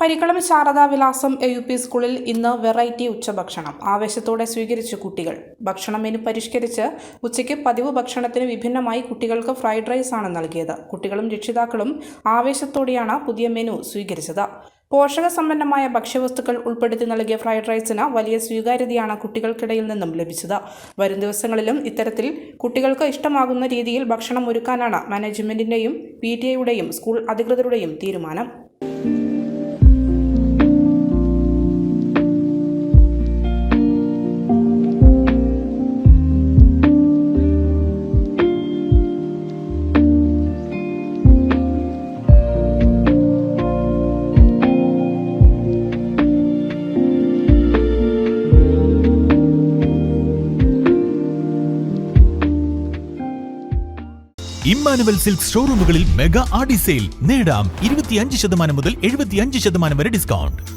പരിക്കളം ശാരദാ വിലാസം A U P സ്കൂളിൽ ഇന്ന് വെറൈറ്റി ഉച്ചഭക്ഷണം ആവേശത്തോടെ സ്വീകരിച്ചു കുട്ടികൾ. ഭക്ഷണം മെനു പരിഷ്കരിച്ച് ഉച്ചയ്ക്ക് പതിവ് ഭക്ഷണത്തിന് വിഭിന്നമായി കുട്ടികൾക്ക് ഫ്രൈഡ് റൈസ് ആണ് നൽകിയത്. കുട്ടികളും രക്ഷിതാക്കളും ആവേശത്തോടെയാണ് പുതിയ മെനു സ്വീകരിച്ചത്. പോഷക സമ്പന്നമായ ഭക്ഷ്യവസ്തുക്കൾ ഉൾപ്പെടുത്തി നൽകിയ ഫ്രൈഡ് റൈസിന് വലിയ സ്വീകാര്യതയാണ് കുട്ടികൾക്കിടയിൽ നിന്നും ലഭിച്ചത്. വരും ദിവസങ്ങളിലും ഇത്തരത്തിൽ കുട്ടികൾക്ക് ഇഷ്ടമാകുന്ന രീതിയിൽ ഭക്ഷണം ഒരുക്കാനാണ് മാനേജ്മെന്റിന്റെയും പി ടി സ്കൂൾ അധികൃതരുടെയും തീരുമാനം. ഇമ്മാനുവൽ സിൽക്ക് ഷോറൂമുകളിൽ മെഗാ ആഡി സെയിൽ നേടാം ഇരുപത്തിയഞ്ച് ശതമാനം മുതൽ എഴുപത്തിയഞ്ച് ശതമാനം വരെ ഡിസ്കൗണ്ട്.